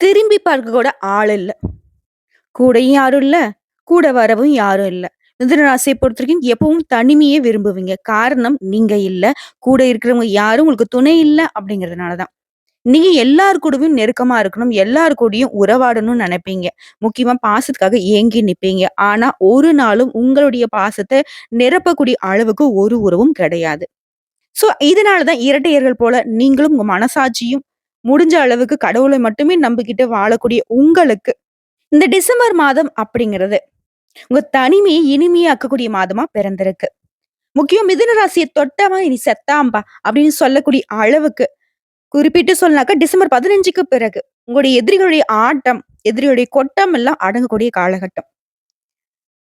திரும்பி பார்க்க கூட ஆள் இல்லை கூடயும் யாரும் இல்ல. கூட வரவும் யாரும் இல்லை மிதுன பொறுத்த பொறுத்தவரைக்கும் எப்பவும் தனிமையே விரும்புவீங்க. காரணம் நீங்க இல்லை கூட இருக்கிறவங்க யாரும் உங்களுக்கு துணை இல்லை அப்படிங்கிறதுனால தான். நீங்க எல்லார் கூடவும் நெருக்கமா இருக்கணும். எல்லார் கூடயும் உறவாடணும்னு நினைப்பீங்க முக்கியமா பாசத்துக்காக ஏங்கி நிப்பீங்க. ஆனா, ஒரு நாளும் உங்களுடைய பாசத்தை நிரப்பக்கூடிய அளவுக்கு ஒரு உறவும் கிடையாது. ஸோ, இதனால தான் இரட்டையர்கள் போல நீங்களும் உங்க மனசாட்சியும் முடிஞ்ச அளவுக்கு கடவுளை மட்டுமே நம்பிக்கிட்டு வாழக்கூடிய உங்களுக்கு, இந்த டிசம்பர் மாதம் அப்படிங்கிறது, உங்க தனிமையை இனிமையாக்கக்கூடிய மாதமா பிறந்திருக்கு. முக்கியம் மிதுன ராசியை தொட்டவன் இனி செத்தாம்பா அப்படின்னு சொல்லக்கூடிய அளவுக்கு, குறிப்பிட்டு சொன்னாக்கா டிசம்பர் 15க்கு பிறகு, உங்களுடைய எதிரிகளுடைய ஆட்டம், எதிரியுடைய கொட்டம் எல்லாம் அடங்கக்கூடிய காலகட்டம்.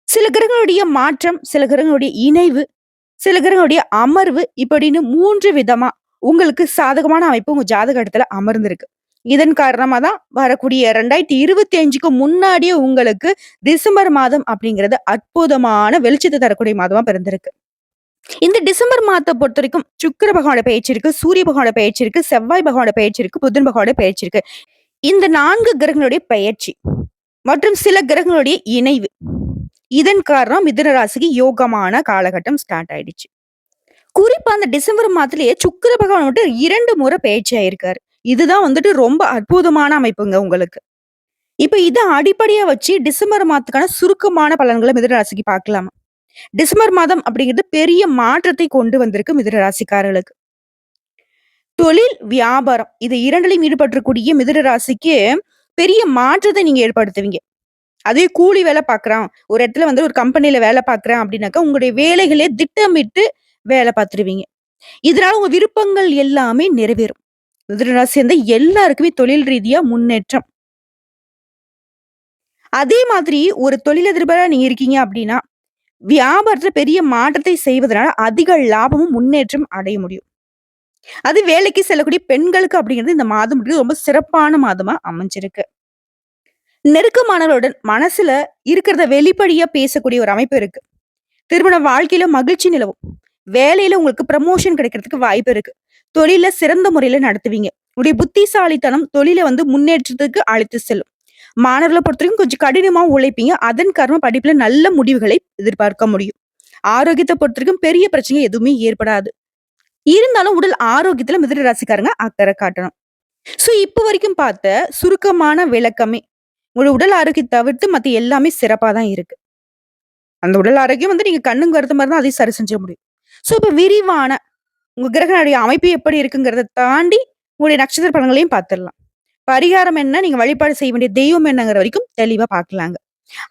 சில கிரகங்களுடைய மாற்றம், சில கிரகங்களுடைய இணைவு, சில கிரகங்களுடைய அமர்வு இப்படின்னு மூன்று விதமா உங்களுக்கு சாதகமான அமைப்பு உங்க ஜாதக இடத்துல அமர்ந்திருக்கு. இதன் காரணமா தான் வரக்கூடிய 2025க்கு முன்னாடியே உங்களுக்கு டிசம்பர் மாதம் அப்படிங்கிறது அற்புதமான வெளிச்சத்தை தரக்கூடிய மாதமா பிறந்திருக்கு. இந்த டிசம்பர் மாதத்தை பொறுத்த வரைக்கும் சுக்கிர பகவானோட பயிற்சி இருக்கு, சூரிய பகவானோட பயிற்சி இருக்கு, செவ்வாய் பகவானோட பயிற்சி இருக்கு, புதன் பகவானோட பயிற்சி இருக்கு. இந்த நான்கு கிரகங்களுடைய பயிற்சி மற்றும் சில கிரகங்களுடைய இணைவு. இதன் காரணம் மிதுன ராசிக்கு யோகமான காலகட்டம் ஸ்டார்ட் ஆயிடுச்சு. குறிப்பா அந்த டிசம்பர் மாதத்திலேயே சுக்கிர பகவான் வந்துட்டு இரண்டு முறை பெயர்ச்சி ஆயிருக்காரு. இதுதான் வந்துட்டு ரொம்ப அற்புதமான அமைப்புங்க உங்களுக்கு. இப்ப இதை அடிப்படையா வச்சு டிசம்பர் மாதத்துக்கான சுருக்கமான பலன்களை மிதனராசிக்கு ராசிக்கு பார்க்கலாமா? டிசம்பர் மாதம் அப்படிங்கிறது பெரிய மாற்றத்தை கொண்டு வந்திருக்கு மிதனராசிக்காரர்களுக்கு தொழில், வியாபாரம் இது இரண்டிலையும் ஈடுபட்டிருக்கக்கூடிய மிதனராசிக்கு பெரிய மாற்றத்தை நீங்க ஏற்படுத்துவீங்க. அதே கூலி வேலை பார்க்குறான், ஒரு இடத்துல வந்து ஒரு கம்பெனியில வேலை பார்க்குறேன் அப்படின்னாக்கா, உங்களுடைய வேலைகளே திட்டமிட்டு வேலை பார்த்துருவீங்க. இதனால உங்க விருப்பங்கள் எல்லாமே நிறைவேறும். மிதுன சேர்ந்த எல்லாருக்குமே தொழில் ரீதியா முன்னேற்றம். அதே மாதிரி ஒரு தொழிலதிபரா நீங்க இருக்கீங்க அப்படின்னா, வியாபாரத்துல பெரிய மாற்றத்தை செய்வதனால அதிக லாபமும், முன்னேற்றம் அடைய முடியும். அது வேலைக்கு செல்லக்கூடிய பெண்களுக்கு அப்படிங்கிறது இந்த மாதம் ரொம்ப சிறப்பான மாதமா அமைஞ்சிருக்கு. நெருக்கமானவர்களுடன் மனசுல இருக்கிறத வெளிப்படையா பேசக்கூடிய ஒரு அமைப்பு இருக்கு. திருமண வாழ்க்கையில மகிழ்ச்சி நிலவும். வேலையில உங்களுக்கு ப்ரமோஷன் கிடைக்கிறதுக்கு வாய்ப்பு இருக்கு. தொழில சிறந்த முறையில நடத்துவீங்க. உங்களுடைய புத்திசாலித்தனம் தொழிலை வந்து முன்னேற்றத்துக்கு அழைத்து செல்லும். மாணவர்களை பொறுத்தவரைக்கும் கொஞ்சம் கடினமா உழைப்பீங்க. அதன் காரணம் படிப்புல நல்ல முடிவுகளை எதிர்பார்க்க முடியும். ஆரோக்கியத்தை பொறுத்தவரைக்கும் பெரிய பிரச்சனை எதுவுமே ஏற்படாது. இருந்தாலும் உடல் ஆரோக்கியத்துல மிதிர ராசிக்காரங்க அக்கறை காட்டணும். ஸோ, இப்ப வரைக்கும் பார்த்த சுருக்கமான விளக்கமே, உங்களோட உடல் ஆரோக்கியம் தவிர்த்து மத்த எல்லாமே சிறப்பா தான் இருக்கு. அந்த உடல் ஆரோக்கியம் வந்து நீங்க கண்ணும் மாதிரி தான் அதையும் சரி செஞ்ச முடியும். ஸோ, இப்போ விரிவான உங்க கிரகனுடைய அமைப்பு எப்படி இருக்குங்கிறத தாண்டி உங்களுடைய நட்சத்திர பலன்களையும் பார்த்துடலாம். பரிகாரம் என்ன? நீங்க வழிபாடு செய்ய வேண்டிய தெய்வம் என்னங்கிற வரைக்கும் தெளிவா பார்க்கலாங்க.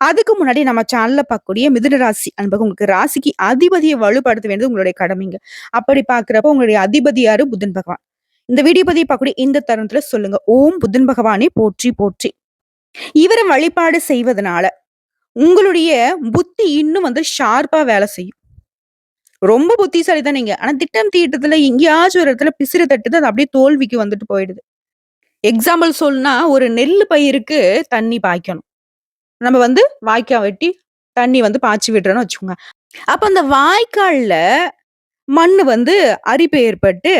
அதுக்கு முன்னாடி நம்ம சேனல்ல பார்க்கக்கூடிய மிதுன ராசி அன்பர்கள் உங்களுக்கு ராசிக்கு அதிபதியை வலுப்படுத்த வேண்டியது உங்களுடைய கடமைங்க. அப்படி பாக்குறப்ப உங்களுடைய அதிபதியாரு புதன் பகவான். இந்த வீடியோ பதிவை பார்க்கக்கூடிய இந்த தருணத்துல சொல்லுங்க. ஓம் புதன் பகவானே போற்றி போற்றி. இவரை வழிபாடு செய்வதனால, உங்களுடைய புத்தி இன்னும் வந்து ஷார்ப்பா வேலை செய்யும். ரொம்ப புத்திசாலி தான் நீங்க. ஆனா திட்டம் தீட்டத்துல எங்கேயாச்சும் ஒரு இடத்துல பிசிறு தட்டுது. அது அப்படியே தோல்விக்கு வந்துட்டு போயிடுது. எக்ஸாம்பிள் சொல்லுனா ஒரு நெல் பயிருக்கு தண்ணி பாய்க்கணும். நம்ம வந்து வாய்க்கா வெட்டி தண்ணி வந்து பாய்ச்சி விடுறோம்னு வச்சுக்கோங்க. அப்ப அந்த வாய்க்கால்ல மண் வந்து அரிப்பு ஏற்பட்டு,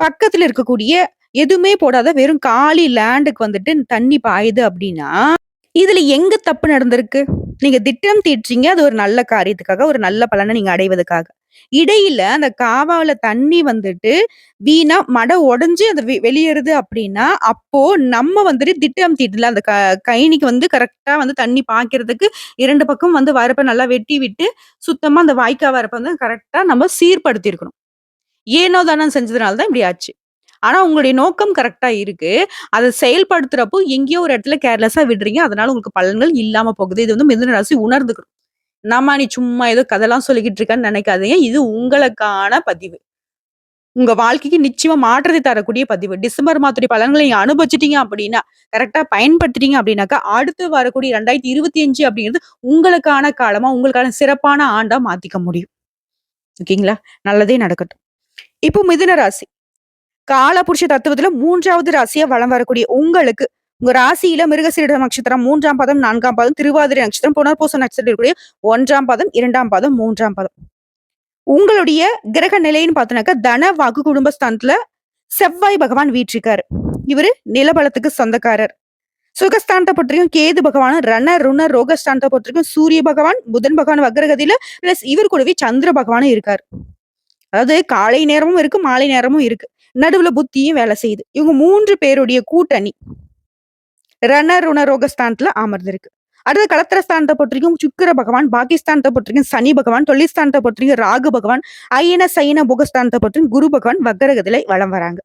பக்கத்துல இருக்கக்கூடிய எதுவுமே போடாத வெறும் காலி லேண்டுக்கு வந்துட்டு தண்ணி பாயுது அப்படின்னா, இதுல எங்க தப்பு நடந்திருக்கு? நீங்க திட்டம் தீட்டுறீங்க. அது ஒரு நல்ல காரியத்துக்காக, ஒரு நல்ல பலனை நீங்க அடைவதற்காக. இடையில அந்த காவால தண்ணி வந்துட்டு வீணா மட உடஞ்சு அது வெ வெளியேறுது அப்படின்னா, அப்போ நம்ம வந்துட்டு திட்டம் தீட்டல. அந்த க கயனிக்கு வந்து கரெக்டா வந்து தண்ணி பாய்க்கிறதுக்கு இரண்டு பக்கம் வந்து வரப்ப நல்லா வெட்டி விட்டு, சுத்தமா அந்த வாய்க்கா வரப்ப வந்து கரெக்டா நம்ம சீர்படுத்தியிருக்கணும். ஏனோ தானம் செஞ்சதுனால தான் இப்படி ஆச்சு. ஆனா உங்களுடைய நோக்கம் கரெக்டாக இருக்கு. அதை செயல்படுத்துறப்போ எங்கேயோ ஒரு இடத்துல கேர்லெஸ்ஸா விடுறீங்க. அதனால உங்களுக்கு பலன்கள் இல்லாம போகுது. இது வந்து மிதுன ராசி உணர்ந்துக்கணும். நம்ம நீ சும்மா ஏதோ கதைலாம் சொல்லிக்கிட்டு இருக்கான்னு நினைக்காதீங்க. இது உங்களுக்கான பதிவு. உங்க வாழ்க்கைக்கு நிச்சயமா மாற்றத்தை தரக்கூடிய பதிவு. டிசம்பர் மாதத்துடைய பலன்களை நீங்க அனுபவிச்சிட்டீங்க அப்படின்னா, கரெக்டா பயன்படுத்திட்டீங்க அப்படின்னாக்கா, அடுத்து வரக்கூடிய 2025 அப்படிங்கிறது உங்களுக்கான காலமா, உங்களுக்கான சிறப்பான ஆண்டா மாத்திக்க முடியும். ஓகேங்களா? நல்லதே நடக்கட்டும். இப்போ மிதுன ராசி. காலபுருஷ தத்துவத்துல மூன்றாவது ராசியா வலம் வரக்கூடிய உங்களுக்கு, உங்க ராசியில மிருகசீரிட நட்சத்திரம் மூன்றாம் பாதம், நான்காம் பாதம், திருவாதிரை நட்சத்திரம், புனர்பூச நட்சத்திரம் இருக்கக்கூடிய ஒன்றாம் பாதம், இரண்டாம் பாதம், மூன்றாம் பாதம். உங்களுடைய கிரக நிலைன்னு பார்த்தோன்னாக்கா தன, வாக்கு, குடும்பஸ்தானத்துல செவ்வாய் பகவான் வீற்றிருக்காரு. இவரு நிலபலத்துக்கு சொந்தக்காரர். சுகஸ்தானத்தை பொறுத்திருக்கும் கேது பகவான் ரண ருண ரோகஸ்தானத்தை பொறுத்திருக்கும் சூரிய பகவான் புதன் பகவான் வக்ரகதியில பிளஸ் இவர் கூடவே சந்திர பகவானும் இருக்காரு அதாவது காலை நேரமும் இருக்கு மாலை நேரமும் இருக்கு நடுவுல புத்தியும் வேலை செய்யுது. இவங்க மூன்று பேருடைய கூட்டணி ரண ருண ரோகஸ்தானத்துல அமர்ந்திருக்கு. அடுத்து கலத்திரஸ்தானத்தை பொறுத்திருக்கும் சுக்கிர பகவான் பாகிஸ்தானத்தை பொறுத்திருக்கும் சனி பகவான் தொழிற்ஸ்தானத்தை பொறுத்திருக்கும் ராகு பகவான் ஐயன சைன புகஸ்தானத்தை பொறுத்திருக்கும் குரு பகவான் வக்கரகத்தில வளம் வராங்க.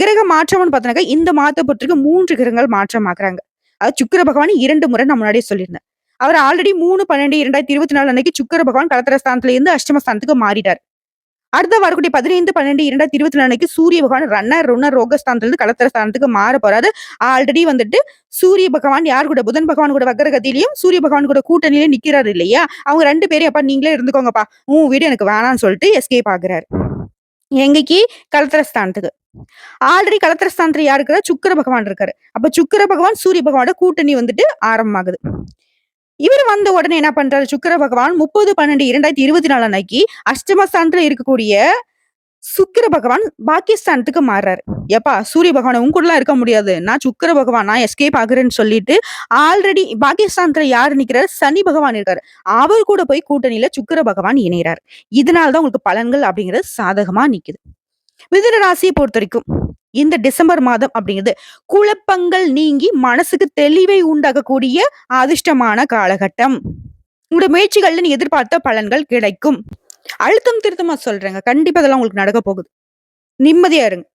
கிரக மாற்றம்னு பார்த்தோன்னாக்கா இந்த மாதத்தை பொறுத்திருக்கும் மூன்று கிரகங்கள் மாற்றம் ஆக்குறாங்க அது சுக்கிர பகவான் இரண்டு முறை நான் முன்னாடியே சொல்லியிருந்தேன். அவர் ஆல்ரெடி மூணு பன்னெண்டு இரண்டாயிரத்தி இருபத்தி நாலு அன்னைக்கு சுக்கர பகவான் கலத்திரஸ்தானத்துல இருந்து அஷ்டமஸ்தானத்துக்கு மாறிட்டார். அடுத்த வரக்கூடிய பதினைந்து பன்னெண்டு இரண்டாயிரத்தி இருபத்தி நாலு சூரிய பகவான் ரன்னர் ருண ரோகஸ்தானத்துல இருந்து கலத்தர ஸ்தானத்துக்கு மாற போறாரு. ஆல்ரெடி வந்துட்டு சூரிய பகவான் யார் கூட? புதன் பகவான் கூட வக்கரகத்திலையும் சூரிய பகவான் கூட கூட்டணியில நிக்கிறாரு இல்லையா? அவங்க ரெண்டு பேரும் அப்பா நீங்களே இருந்துக்கோங்கப்பா. உன் வீடு எனக்கு வேணாம்னு சொல்லிட்டு எஸ்கேப் ஆகுறாரு. எங்கேக்கு? கலத்திரஸ்தானத்துக்கு ஆல்ரெடி கலத்திரஸ்தானத்துல யார் இருக்கிறா? சுக்கிர பகவான் இருக்காரு. அப்ப சுக்கிர பகவான் சூரிய பகவானோட கூட்டணி வந்துட்டு ஆரம்பமாகுது. இவர் வந்த உடனே என்ன பண்றாரு? சுக்கிர பகவான் முப்பது பன்னெண்டு இரண்டாயிரத்தி இருபத்தி நாலு அன்னைக்கு அஷ்டமஸ்தானத்துல இருக்கக்கூடிய சுக்கிர பகவான் பாகிஸ்தானத்துக்கு மாறுறாரு. எப்பா சூரிய பகவான் உங்க கூடலாம் இருக்க முடியாது. நான் சுக்கிர பகவான் நான் எஸ்கேப் ஆகுறேன்னு சொல்லிட்டு ஆல்ரெடி பாகிஸ்தானத்துல யாரு நிக்கிறாரு? சனி பகவான் இருக்காரு. அவர் கூட போய் கூட்டணியில சுக்கிர பகவான் இணைகிறார் இதனாலதான் உங்களுக்கு பலன்கள் அப்படிங்கிறது சாதகமா நிக்குது. மிதுன ராசியை பொறுத்த வரைக்கும் இந்த டிசம்பர் மாதம் அப்படிங்கிறது குழப்பங்கள் நீங்கி மனசுக்கு தெளிவை உண்டாக்கக்கூடிய அதிர்ஷ்டமான காலகட்டம். உங்களோட முயற்சிகள்ல நீ எதிர்பார்த்த பலன்கள் கிடைக்கும். அழுத்தம் திருத்தமா சொல்றேங்க. கண்டிப்பா அதெல்லாம் உங்களுக்கு நடக்க போகுது. நிம்மதியா இருங்க.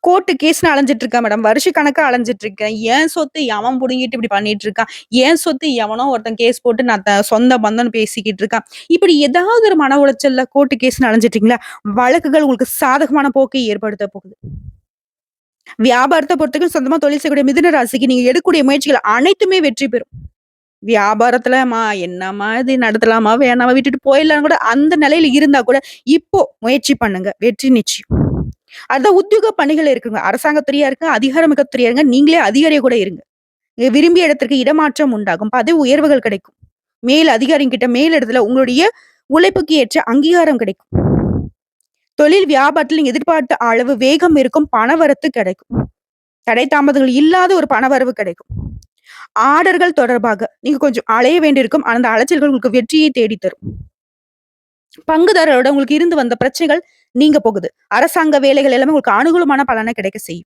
கோர்ட்டு கேஸ்னு அலைஞ்சிட்டு இருக்கேன் மேடம். வருஷ கணக்கா அலைஞ்சிட்டு இருக்கேன் ஏன் சொத்து எவன் புடுங்கிட்டு இப்படி பண்ணிட்டு இருக்கான் ஏன் சொத்து எவனோ ஒருத்தன் கேஸ் போட்டு நான் த- சொந்த பந்தம்னு பேசிக்கிட்டு இருக்கான் இப்படி ஏதாவது ஒரு மன உளைச்சல்ல கோர்ட்டு கேஸ்னு அலைஞ்சிட்டு இருக்கீங்களா வழக்குகள் உங்களுக்கு சாதகமான போக்கை ஏற்படுத்த போகுது. வியாபாரத்தை பொறுத்தவரைக்கும் சொந்தமா தொழில் செய்யக்கூடிய மிதுன ராசிக்கு நீங்க எடுக்கக்கூடிய முயற்சிகள் அனைத்துமே வெற்றி பெறும். வியாபாரத்துலமா என்னம்மா இது நடத்தலாமா வேணாமா விட்டுட்டு போயிடலான்னு கூட அந்த நிலையில இருந்தா கூட இப்போ முயற்சி பண்ணுங்க. வெற்றி நிச்சயம். அதான் உத்தியோக பணிகள் இருக்குங்க. அரசாங்கத்துறையா இருக்கு அதிகாரமிக்க துறையா இருங்க நீங்களே அதிகாரியா கூட இருங்க. விரும்பி விரும்பிய இடத்திற்கு இடமாற்றம் உண்டாகும். பதவி உயர்வுகள் கிடைக்கும். மேல் அதிகாரிங்க கிட்ட மேல் இடத்துல உங்களுடைய உழைப்புக்கு ஏற்ற அங்கீகாரம் கிடைக்கும். தொழில் வியாபாரத்தில் எதிர்பார்த்த அளவு வேகம் இருக்கும் பணவரத்து கிடைக்கும். தடை தாமதங்கள் இல்லாத ஒரு பணவரவு கிடைக்கும். ஆர்டர்கள் தொடர்பாக நீங்க கொஞ்சம் அலைய வேண்டியிருக்கும். அந்த அலைச்சல்கள் உங்களுக்கு வெற்றியை தேடித்தரும். தரும் பங்குதாரரோட உங்களுக்கு இருந்து வந்த பிரச்சனைகள் நீங்க போகுது. அரசாங்க வேலைகள் எல்லாமே உங்களுக்கு அனுகூலமான பலனை கிடைக்க செய்யும்.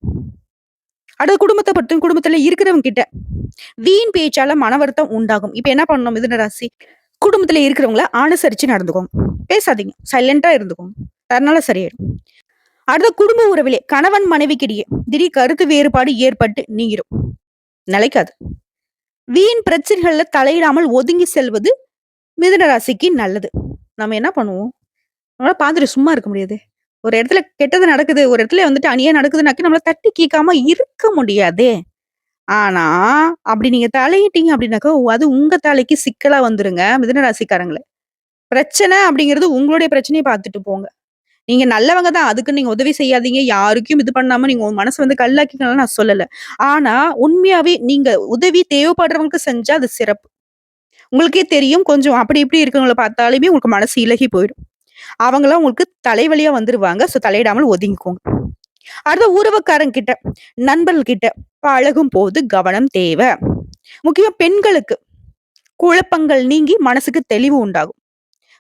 அடுத்த குடும்பத்தை பற்றி குடும்பத்துல இருக்கிறவங்க கிட்ட வீண் பேச்சால மன வருத்தம் உண்டாகும். இப்ப என்ன பண்ணணும் மிதுன ராசி? குடும்பத்துல இருக்கிறவங்கள அனுசரிச்சு நடந்துக்கோங்க. பேசாதீங்க. சைலண்டா இருந்துக்கோங்க. அதனால சரியாயிடும். அடுத்த குடும்ப உறவிலே கணவன் மனைவிக்கிடையே திடீர் கருத்து வேறுபாடு ஏற்பட்டு நீங்கிரும். நிலைக்காது. வீண் பிரச்சனைகள்ல தலையிடாமல் ஒதுங்கி செல்வது மிதுன ராசிக்கு நல்லது. நம்ம என்ன பண்ணுவோம்? நம்மளால பார்த்துட்டு சும்மா இருக்க முடியாது. ஒரு இடத்துல கெட்டது நடக்குது ஒரு இடத்துல வந்துட்டு அணியா நடக்குதுனாக்கி நம்மள தட்டி கேட்காம இருக்க முடியாதே. ஆனா அப்படி நீங்க தலையிட்டீங்க அப்படின்னாக்கா அது உங்க தலைக்கு சிக்கலா வந்துருங்க மிதனராசிக்காரங்களே பிரச்சனை அப்படிங்கிறது உங்களுடைய பிரச்சனையை பார்த்துட்டு போங்க. நீங்க நல்லவங்க தான் அதுக்கு நீங்க உதவி செய்யாதீங்க யாருக்கும் இது பண்ணாம நீங்க உங்க மனசை வந்து கல்லாக்கிக்கலாம் நான் சொல்லல. ஆனா உண்மையாவே நீங்க உதவி தேவைப்படுறவங்களுக்கு செஞ்சா அது சிறப்பு. உங்களுக்கே தெரியும். கொஞ்சம் அப்படி இப்படி இருக்கிறவங்கள பார்த்தாலுமே உங்களுக்கு மனசு இலகி போயிடும். அவங்களாம் உங்களுக்கு தலைவலியா வந்துருவாங்க. ஸோ தலையிடாமல் ஒதுங்கிக்கோங்க. அடுத்த உறவுக்காரங்க நண்பர்கள்கிட்ட பழகும் போது கவனம் தேவை. முக்கியமா பெண்களுக்கு குழப்பங்கள் நீங்கி மனசுக்கு தெளிவு உண்டாகும்.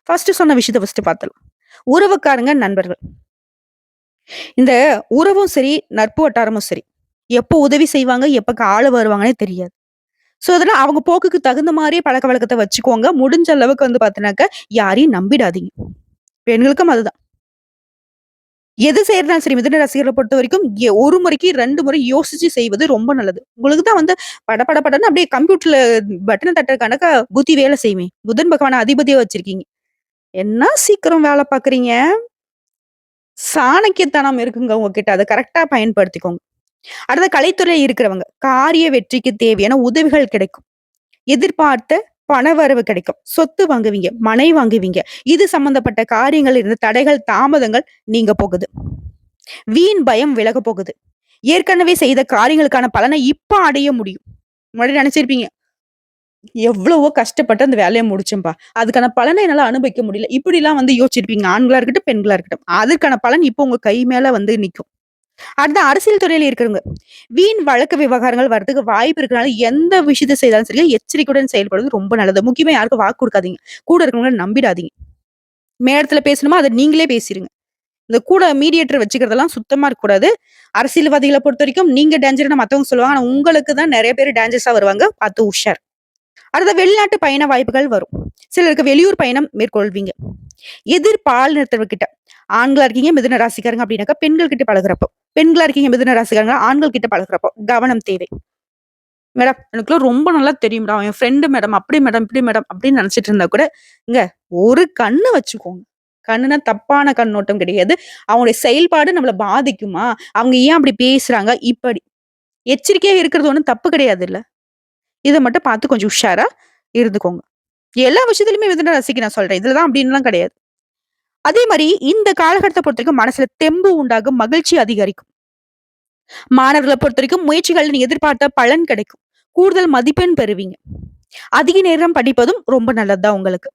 ஃபர்ஸ்ட் சொன்ன விஷயத்த ஃபர்ஸ்ட் பார்த்தலாம் உறவுக்காரங்க நண்பர்கள். இந்த உறவும் சரி நட்பு வட்டாரமும் சரி. எப்போ உதவி செய்வாங்க எப்ப கால வருவாங்கன்னே தெரியாது. சோ அதெல்லாம் அவங்க போக்குக்கு தகுந்த மாதிரியே பழக்க வழக்கத்தை வச்சுக்கோங்க. முடிஞ்ச அளவுக்கு வந்து பார்த்தீங்கன்னாக்க யாரையும் நம்பிடாதீங்க. பெண்களுக்கும் அதுதான். எது செய்யறதாலும் சரி மிதன ரசிகர்களை பொறுத்த வரைக்கும் ஒரு முறைக்கு ரெண்டு முறை யோசிச்சு செய்வது ரொம்ப நல்லது. உங்களுக்கு தான் வந்து பட பட படன்னு அப்படியே கம்ப்யூட்டர்ல பட்டனை தட்டுற கணக்கா புத்தி வேலை செய்வேன் புதன் பகவான அதிபதியா வச்சிருக்கீங்க. என்ன சீக்கிரம் வேலை பாக்குறீங்க? சாணக்கியத்தனம் இருக்குங்க உங்ககிட்ட. அதை கரெக்டா பயன்படுத்திக்கோங்க. அடுத்த கலைத்துறையில் இருக்கிறவங்க காரிய வெற்றிக்கு தேவையான உதவிகள் கிடைக்கும். எதிர்பார்த்த பணவரவு கிடைக்கும். சொத்து வாங்குவீங்க மனை வாங்குவீங்க. இது சம்பந்தப்பட்ட காரியங்கள் இருந்த தடைகள் தாமதங்கள் நீங்க போகுது. வீண் பயம் விலக போகுது. ஏற்கனவே செய்த காரியங்களுக்கான பலனை இப்ப அடைய முடியும். முன்னாடி நினைச்சிருப்பீங்க எவ்வளவோ கஷ்டப்பட்டு அந்த வேலையை முடிச்சேன்பா. அதுக்கான பலனை என்னால அனுபவிக்க முடியல. இப்படி எல்லாம் வந்து யோசிச்சிருப்பீங்க. ஆண்களா இருக்கட்டும் பெண்களா இருக்கட்டும். அதற்கான பலன் இப்போ உங்க கை மேல வந்து நிக்கும். அடுத்த அரசியல் துறையில இருக்கிறவங்க. வீண் வழக்கு விவகாரங்கள் வரதுக்கு வாய்ப்பு இருக்கிறனால எந்த விஷயத்தை செய்தாலும் சரி எச்சரிக்கையுடன் செயல்படுவது ரொம்ப நல்லது. முக்கியமா யாருக்கும் வாக்கு கொடுக்காதீங்க. கூட இருக்கிறவங்கள நம்பிடாதீங்க. மேடத்துல பேசணுமா? அதை நீங்களே பேசிடுங்க இந்த கூட மீடியேட்டர் வச்சுக்கிறதெல்லாம் சுத்தமா இருக்கக்கூடாது. அரசியல்வாதிகளை பொறுத்த வரைக்கும் நீங்க டேஞ்சர்னு மத்தவங்க சொல்லுவாங்க. ஆனா உங்களுக்கு தான் நிறைய பேர் டேஞ்சர்ஸா வருவாங்க. பார்த்து உஷார். அடுத்த வெளிநாட்டு பயண வாய்ப்புகள் வரும். சிலருக்கு வெளியூர் பயணம் மேற்கொள்வீங்க. எதிர்பால் நிறுத்தவர்கிட்ட ஆண்களா இருக்கீங்க மிதுன ராசிக்காரங்க அப்படின்னாக்கா பெண்கள் கிட்ட பழகுறப்போ. பெண்களா இருக்கீங்க மிதுன ராசிக்காரங்க ஆண்கள் கிட்ட பழகுறப்போ கவனம் தேவை. மேடம் எனக்குலாம் ரொம்ப நல்லா தெரியும் மேடம். என் ஃப்ரெண்டு மேடம் அப்படி மேடம் இப்படி மேடம் அப்படின்னு நினைச்சிட்டு இருந்தா கூட இங்க ஒரு கண்ணு வச்சுக்கோங்க. கண்ணுனா தப்பான கண்ணோட்டம் கிடையாது. அவங்களுடைய செயல்பாடு நம்மளை பாதிக்குமா? அவங்க ஏன் அப்படி பேசுறாங்க? இப்படி. எச்சரிக்கையா இருக்கிறது ஒன்றும் தப்பு கிடையாது இல்ல இதை மட்டும் பார்த்து கொஞ்சம் உஷாரா இருந்துக்கோங்க. எல்லா விஷயத்துலயுமே மிதுன ராசிக்கு நான் சொல்றேன். இதுலதான் அப்படின்லாம் கிடையாது. அதே மாதிரி இந்த காலகட்டத்தை பொறுத்த வரைக்கும் மனசுல தெம்பு உண்டாகும் மகிழ்ச்சி அதிகரிக்கும். மாணவர்களை பொறுத்த வரைக்கும் முயற்சிகள் நீங்க எதிர்பார்த்த பலன் கிடைக்கும். கூடுதல் மதிப்பெண் பெறுவீங்க. அதிக நேரம் படிப்பதும் ரொம்ப நல்லதுதான் உங்களுக்கு.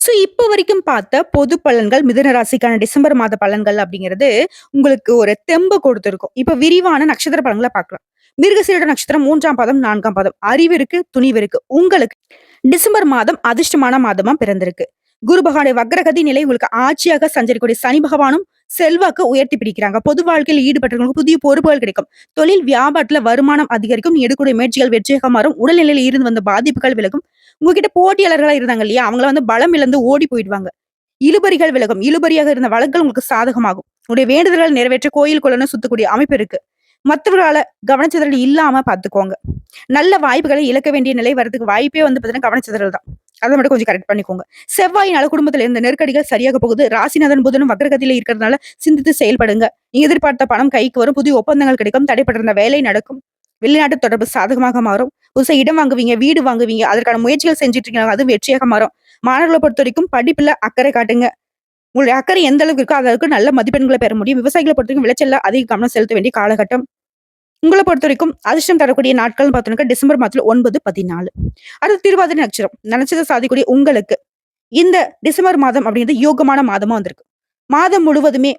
ஸோ இப்போ வரைக்கும் பார்த்த பொது பலன்கள் மிதுன ராசிக்கான டிசம்பர் மாத பலன்கள் அப்படிங்கிறது உங்களுக்கு ஒரு தெம்பு கொடுத்துருக்கும். இப்போ விரிவான நட்சத்திர பலன்களை பார்க்கலாம். மிருகசீரட நட்சத்திரம் மூன்றாம் பாதம் நான்காம் பாதம். அறிவிற்கு துணிவிற்கு உங்களுக்கு டிசம்பர் மாதம் அதிர்ஷ்டமான மாதமா பிறந்திருக்கு. குரு பகவானுடைய வக்ரகதி நிலை உங்களுக்கு ஆட்சியாக சஞ்சரிக்கூடிய சனி பகவானும் செல்வாக்கு உயர்த்தி பிடிக்கிறாங்க. பொது வாழ்க்கையில் ஈடுபட்டவங்களுக்கு புதிய பொறுப்புகள் கிடைக்கும். தொழில் வியாபாரத்துல வருமானம் அதிகரிக்கும். எடுக்கூடிய முயற்சிகள் வெற்றியாக மாறும் உடல்நிலையில் இருந்து வந்த பாதிப்புகள் விலகும். உங்ககிட்ட போட்டியாளர்களா இருந்தாங்க இல்லையா? அவங்கள வந்து பலம் இழந்து ஓடி போயிடுவாங்க. இழுபறிகள் விலகும். இழுபறியாக இருந்த வழக்குகள் உங்களுக்கு சாதகமாகும். உடைய வேண்டுதல்கள் நிறைவேற்ற கோயில் குளம்னு சுத்தக்கூடிய அமைப்பு இருக்கு. மற்றவர்களால கவனச்சிதறல் இல்லாம பாத்துக்கோங்க. நல்ல வாய்ப்புகளை இழக்க வேண்டிய நிலை வரதுக்கு வாய்ப்பே வந்து பார்த்தீங்கன்னா கவனச்சிதறல் தான். அதை மட்டும் கொஞ்சம் கரெக்ட் பண்ணிக்கோங்க. செவ்வாயினால குடும்பத்துல இருந்த நெருக்கடிகள் சரியாக போகுது. ராசிநாதன் புதனும் வக்ரகதியில இருக்கிறதுனால சிந்தித்து செயல்படுங்க. நீ எதிர்பார்த்த பணம் கைக்கு வரும். புதிய ஒப்பந்தங்கள் கிடைக்கும். தடைப்பட்டிருந்த வேலை நடக்கும். வெளிநாட்டு தொடர்பு சாதகமாக மாறும். புதுசா இடம் வாங்குவீங்க வீடு வாங்குவீங்க. அதற்கான முயற்சிகள் செஞ்சுட்டு இருக்கீங்க. அது வெற்றியாக மாறும். மாணவர்களை பொறுத்த வரைக்கும் படிப்புல அக்கறை காட்டுங்க. உங்களுடைய அக்கறை எந்த அளவுக்கு இருக்கோ அளவுக்கு நல்ல மதிப்பெண்களை பெற முடியும். விவசாயிகளை பொறுத்த வரைக்கும் விளைச்சல்ல அதிக கவனம் செலுத்த வேண்டிய காலகட்டம். உங்களை பொறுத்த வரைக்கும் அதிர்ஷ்டம் தரக்கூடிய நாட்கள் பார்த்தோம்னா டிசம்பர் மாதத்துல ஒன்பது பதினாலு. அடுத்து திருவாதிரை நட்சத்திரம். நினைச்சதை சாதிக்கூடிய உங்களுக்கு இந்த டிசம்பர் மாதம் அப்படிங்கிறது யோகமான மாதமா வந்திருக்கு. மாதம் முழுவதுமே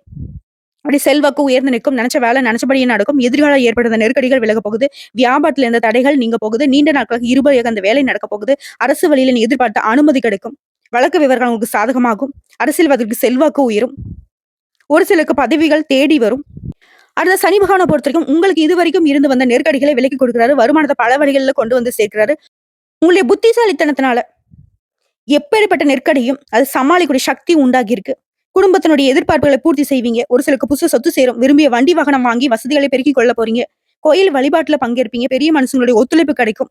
அப்படி செல்வாக்கு உயர்ந்து நிற்கும். நினைச்ச வேலை நினைச்சபடியே நடக்கும். எதிர்காலம் ஏற்படுத்த நெருக்கடிகள் விலக போகுது. வியாபாரத்துல இருந்த தடைகள் நீங்க போகுது. நீண்ட நாட்களாக இருபடியாக அந்த வேலை நடக்க போகுது. அரசு வழியில நீ எதிர்பார்த்த அனுமதி கிடைக்கும். வழக்கு விவரங்கள் உங்களுக்கு சாதகமாகும். அரசியல்வாதிகளுக்கு செல்வாக்கு உயரும். ஒரு சிலருக்கு பதவிகள் தேடி வரும். அடுத்த சனி பகவானை பொறுத்த வரைக்கும் உங்களுக்கு இது வரைக்கும் இருந்து வந்த நெருக்கடிகளை விலக்கி கொடுக்கிறாரு. வருமானத்தை பல வழிகளில் கொண்டு வந்து சேர்க்கிறாரு. உங்களுடைய புத்திசாலித்தனத்தினால எப்பேற்பட்ட நெருக்கடியும் அது சமாளிக்கூடிய சக்தி உண்டாகி இருக்கு குடும்பத்தினுடைய எதிர்பார்ப்புகளை பூர்த்தி செய்வீங்க. ஒரு சிலருக்கு புதுசு சொத்து சேரும். விரும்பிய வண்டி வாகனம் வாங்கி வசதிகளை பெருக்கிக் கொள்ள போறீங்க. கோயில் வழிபாட்டுல பங்கேற்பீங்க. பெரிய மனுஷங்களுடைய ஒத்துழைப்பு கிடைக்கும்.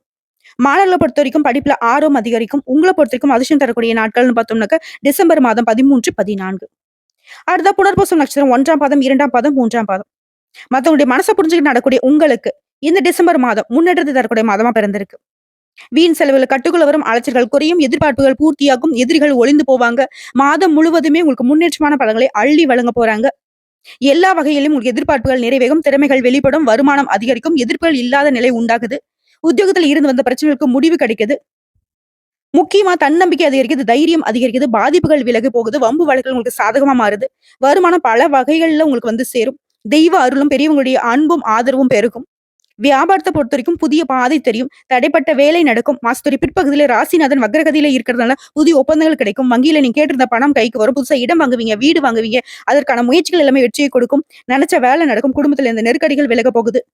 மாணவர்களை பொறுத்த வரைக்கும் படிப்புல ஆர்வம் அதிகரிக்கும். உங்களை பொறுத்த வரைக்கும் அதிர்ஷ்டம் தரக்கூடிய நாட்கள்னு பார்த்தோம்னாக்க டிசம்பர் மாதம் பதிமூன்று பதினான்கு. அடுத்த புனர்பூசம் நட்சத்திரம் ஒன்றாம் பாதம் இரண்டாம் பாதம் மூன்றாம் பாதம். மத்தவங்களுடைய மனசை புரிஞ்சுக்கிட்டு நடக்கூடிய உங்களுக்கு இந்த டிசம்பர் மாதம் முன்னேற்றத்தை தரக்கூடிய மாதமா பிறந்திருக்கு. வீண் செலவுகள் கட்டுக்குள்ள வரும் அலைச்சல்கள் குறையும் எதிர்பார்ப்புகள் பூர்த்தியாகும் எதிரிகள் ஒளிந்து போவாங்க. மாதம் முழுவதுமே உங்களுக்கு முன்னேற்றமான பலன்களை அள்ளி வழங்க போறாங்க. எல்லா வகையிலும் உங்களுக்கு எதிர்பார்ப்புகள் நிறைவேகும் திறமைகள் வெளிப்படும் வருமானம் அதிகரிக்கும் எதிர்ப்புகள் இல்லாத நிலை உண்டாகுது. உத்தியோகத்துல இருந்து வந்த பிரச்சனைகளுக்கு முடிவு கிடைக்குது. முக்கியமா தன்னம்பிக்கை அதிகரிக்குது தைரியம் அதிகரிக்குது பாதிப்புகள் விலகி போகுது வம்பு வழக்குகள் உங்களுக்கு சாதகமா மாறுது. வருமானம் பல வகைகள்ல உங்களுக்கு வந்து சேரும். தெய்வ அருளும் பெரியவங்களுடைய அன்பும் ஆதரவும் பெருகும். வியாபாரத்தை பொறுத்த வரைக்கும் புதிய பாதை தெரியும். தடைப்பட்ட வேலை நடக்கும். மாசத்துறை பிற்பகுதியில ராசிநாதன் வக்ரகதியில இருக்கிறதுனால புதிய ஒப்பந்தங்கள் கிடைக்கும். வங்கியில நீங்க கேட்டிருந்த பணம் கைக்கு வரும். புதுசா இடம் வாங்குவீங்க வீடு வாங்குவீங்க. அதற்கான முயற்சிகள் எல்லாமே வெற்றியை கொடுக்கும். நினைச்ச வேலை நடக்கும். குடும்பத்துல இந்த நெருக்கடிகள் விலக போகுது.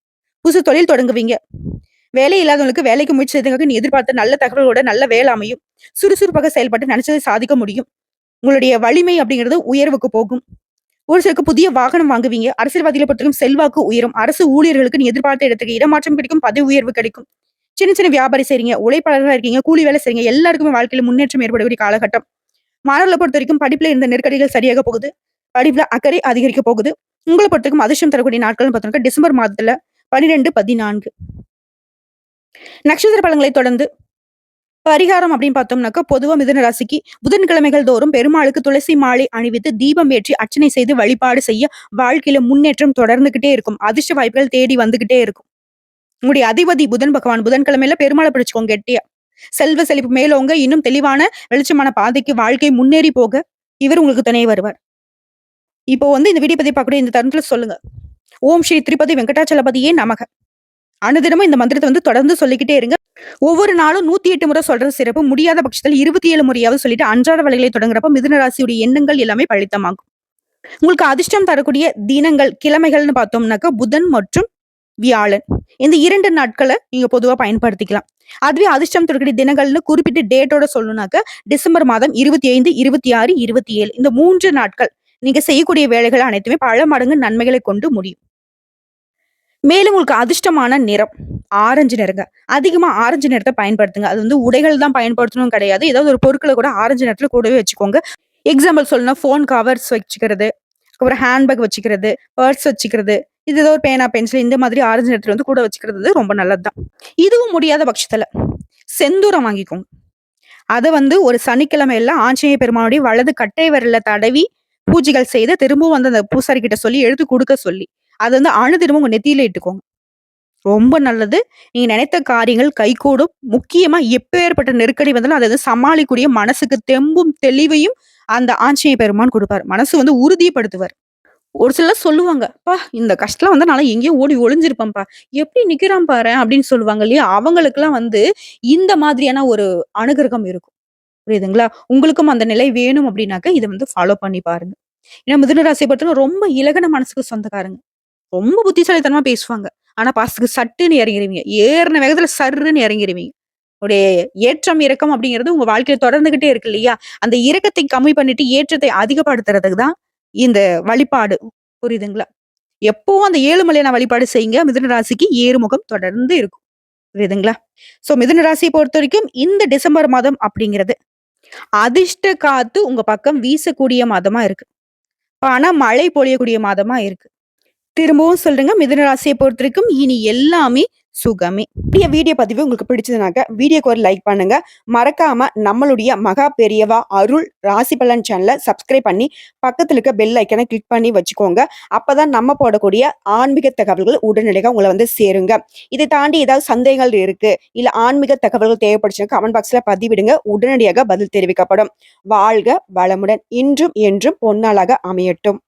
புதுசு தொழில் தொடங்குவீங்க. வேலை இல்லாதவங்களுக்கு வேலைக்கு முயற்சி செய்தவங்களுக்கு நீ எதிர்பார்த்த நல்ல தகவலோட நல்ல வேலை அமையும். சுறுசுறுப்பாக செயல்பட்டு நினைச்சதை சாதிக்க முடியும். உங்களுடைய வலிமை அப்படிங்கிறது உயர்வுக்கு போகும். ஒரு சிலருக்கு புதிய வாகனம் வாங்குவீங்க. அரசியல்வாதிகளை பொறுத்தவரைக்கும் செல்வாக்கு உயரும். அரசு ஊழியர்களுக்கு நீ எதிர்பார்த்த இடத்துக்கு இடமாற்றம் கிடைக்கும் பதவி உயர்வு கிடைக்கும். சின்ன சின்ன வியாபாரி செய்றீங்க உழைப்பாளர்களா இருக்கீங்க கூலி வேலை செய்றீங்க. எல்லாருக்குமே வாழ்க்கையில் முன்னேற்றம் ஏற்படக்கூடிய காலகட்டம். மாணவர்களை பொறுத்த வரைக்கும் படிப்புல இருந்த நெருக்கடிகள் சரியாக போகுது. படிப்புல அக்கறை அதிகரிக்க போகுது. உங்களை பொறுத்தவரைக்கும் அதிர்ஷ்டம் தரக்கூடிய நாட்கள்னு பார்த்தோம்னா டிசம்பர் மாதத்துல பன்னிரெண்டு பதினான்கு. நட்சத்திர பலங்களை தொடர்ந்து பரிகாரம் அப்படின்னு பார்த்தோம்னாக்கா பொதுவா மிதன ராசிக்கு புதன்கிழமைகள் தோறும் பெருமாளுக்கு துளசி மாலை அணிவித்து தீபம் ஏற்றி அர்ச்சனை செய்து வழிபாடு செய்ய வாழ்க்கையில முன்னேற்றம் தொடர்ந்துகிட்டே இருக்கும். அதிர்ஷ்ட வாய்ப்புகள் தேடி வந்துகிட்டே இருக்கும். உங்களுடைய அதிபதி புதன் பகவான் புதன்கிழமையில பெருமாளை பிடிச்சுக்கோங்க கெட்டியா. செல்வ செழிப்பு மேலோங்க இன்னும் தெளிவான வெளிச்சமான பாதைக்கு வாழ்க்கை முன்னேறி போக இவர் உங்களுக்கு துணை வருவார். இப்போ வந்து இந்த வீடியோ பத்தி பார்க்கக்கூடிய இந்த தருணத்துல சொல்லுங்க. ஓம் ஸ்ரீ திருப்பதி வெங்கடாச்சலபதியே நமக. அனுதினமும் இந்த மந்திரத்தை வந்து தொடர்ந்து சொல்லிக்கிட்டே இருங்க. ஒவ்வொரு நாளும் நூத்தி எட்டு முறை சொல்ற சிறப்பு முடியாத பட்சத்தில் இருபத்தி ஏழு முறையாவது சொல்லிட்டு அன்றாட வேலைகளை தொடங்குறப்ப மிதுன ராசியுடைய எண்ணங்கள் எல்லாமே பழித்தமாகும் உங்களுக்கு அதிர்ஷ்டம் தரக்கூடிய தினங்கள் கிழமைகள்னு பார்த்தோம்னாக்கா புதன் மற்றும் வியாழன். இந்த இரண்டு நாட்களை நீங்க பொதுவா பயன்படுத்திக்கலாம். அதுவே அதிர்ஷ்டம் தரக்கூடிய தினங்கள்னு குறிப்பிட்டு டேட்டோட சொல்லணும்னாக்க டிசம்பர் மாதம் இருபத்தி ஐந்து இருபத்தி ஆறு இருபத்தி ஏழு. இந்த மூன்று நாட்கள் நீங்க செய்யக்கூடிய வேலைகள் அனைத்துமே பல மடங்கு நன்மைகளை கொண்டு முடியும். மேலும் உங்களுக்கு அதிர்ஷ்டமான நிறம். ஆரஞ்சு நிறங்க. அதிகமா ஆரஞ்சு நிறத்தை பயன்படுத்துங்க. அது வந்து உடைகள் தான் பயன்படுத்தணும் கிடையாது. ஏதாவது ஒரு பொருட்களை கூட ஆரஞ்சு நிறத்துல கூடவே வச்சுக்கோங்க. எக்ஸாம்பிள் சொல்லணும் ஃபோன் கவர்ஸ் வச்சுக்கிறது அப்புறம் ஹேண்ட்பேக் வச்சுக்கிறது பர்ஸ் வச்சுக்கிறது. இது ஏதோ ஒரு பேனா பென்சில் இந்த மாதிரி ஆரஞ்சு நிறத்துல வந்து கூட வச்சுக்கிறது ரொம்ப நல்லது தான் இதுவும் முடியாத பட்சத்துல செந்தூரம் வாங்கிக்கோங்க. அதை வந்து ஒரு சனிக்கிழமையில ஆஞ்சநேய பெருமானுடைய வலது கட்டை விரல்ல தடவி பூஜைகள் செய்து திரும்பவும் வந்து அந்த பூசாரி கிட்ட சொல்லி எடுத்து கொடுக்க சொல்லி. அது வந்து அணுதினமும் உங்க நெத்தியில இட்டுக்கோங்க. ரொம்ப நல்லது. நீங்க நினைத்த காரியங்கள் கைகூடும். முக்கியமா எப்பேற்பட்ட நெருக்கடி வந்தாலும் அதை வந்து சமாளிக்கூடிய மனசுக்கு தெம்பும் தெளிவையும் அந்த ஆஞ்சநேய பெருமான் கொடுப்பார். மனசு வந்து உறுதிப்படுத்துவார். ஒரு சிலர் சொல்லுவாங்க பா இந்த கஷ்டம் வந்து நான் எங்கேயோ ஓடி ஒளிஞ்சிருப்பேன்ப்பா. எப்படி நிக்கிறான் பாரு? அப்படின்னு சொல்லுவாங்க இல்லையா? அவங்களுக்குலாம் வந்து இந்த மாதிரியான ஒரு அனுகிரகம் இருக்கும். புரியுதுங்களா? உங்களுக்கும் அந்த நிலை வேணும் அப்படின்னாக்க இதை வந்து ஃபாலோ பண்ணி பாருங்க. ஏன்னா மிதுன ராசியை பொறுத்தவரை ரொம்ப இலகன மனசுக்கு சொந்தக்காரங்க. ரொம்ப புத்திசாலித்தனமா பேசுவாங்க. ஆனா பாசத்துக்கு சட்டுன்னு இறங்கிடுவீங்க ஏறின வேகத்துல சருன்னு இறங்கிடுவீங்க உடைய ஏற்றம் இறக்கம் அப்படிங்கிறது உங்க வாழ்க்கையில தொடர்ந்துகிட்டே இருக்கு இல்லையா? அந்த இறக்கத்தை கம்மி பண்ணிட்டு ஏற்றத்தை அதிகப்படுத்துறதுக்கு தான் இந்த வழிபாடு புரியுதுங்களா? எப்பவும் அந்த ஏழுமலையான வழிபாடு செய்யுங்க. மிதுன ராசிக்கு ஏறுமுகம் தொடர்ந்து இருக்கும். புரியுதுங்களா? சோ மிதுன ராசியை பொறுத்த வரைக்கும் இந்த டிசம்பர் மாதம் அப்படிங்கிறது. அதிர்ஷ்ட காத்து உங்க பக்கம் வீசக்கூடிய மாதமா இருக்கு. ஆனா மழை பொழியக்கூடிய மாதமா இருக்கு. திரும்பவும் சொல்றேங்க. மிதுன ராசியை பொறுத்த வரைக்கும் இனி எல்லாமே சுகமே. இப்படிய வீடியோ பதிவு உங்களுக்கு பிடிச்சதுனாக்க வீடியோக்கு ஒரு லைக் பண்ணுங்க. மறக்காம நம்மளுடைய மகா பெரியவா அருள் ராசி பலன் சேனலை சப்ஸ்கிரைப் பண்ணி பக்கத்தில் இருக்க பெல் ஐக்கனை கிளிக் பண்ணி வச்சுக்கோங்க. அப்பதான் நம்ம போடக்கூடிய ஆன்மீக தகவல்கள் உடனடியாக உங்களை வந்து சேருங்க. இதை தாண்டி ஏதாவது சந்தேகங்கள் இருக்கு இல்ல ஆன்மீக தகவல்கள் தேவைப்படுச்சுன்னா கமெண்ட் பாக்ஸ்ல பதிவிடுங்க. உடனடியாக பதில் தெரிவிக்கப்படும். வாழ்க வளமுடன். இன்றும் என்றும் பொன்னாளாக அமையட்டும்.